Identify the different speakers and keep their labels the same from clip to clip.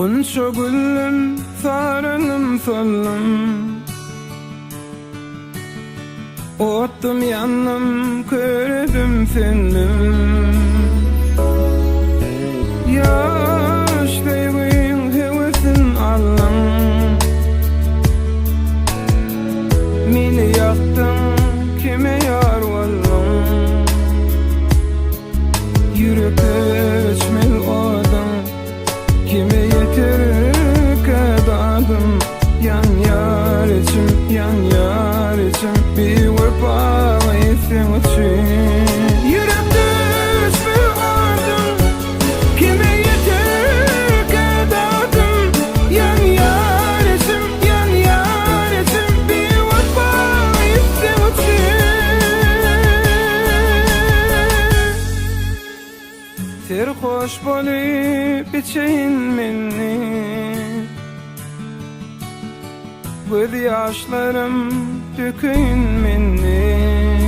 Speaker 1: Gunça güllüm sarılım sollum Ottum yandım kördüm sendim Yaş deygin hevesin allam Meni yaktın kime yar vallum Yürek içmel Serhoş bolup içeyin minni Göz yaşlarım dökün minni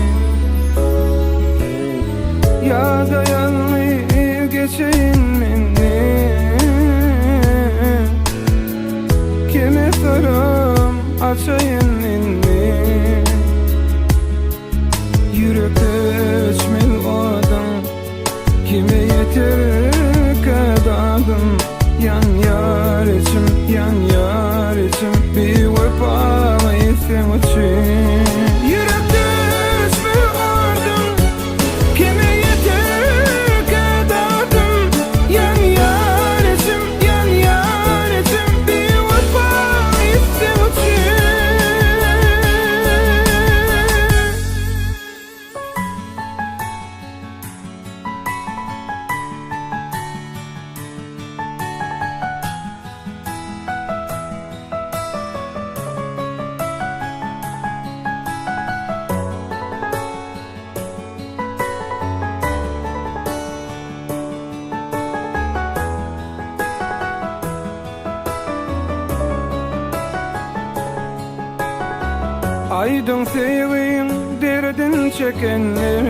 Speaker 1: Aydın seveyim derdin çekenler.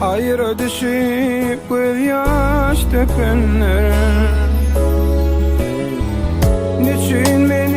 Speaker 1: Ayrı düşüp gözyaş dökenler Niçin beni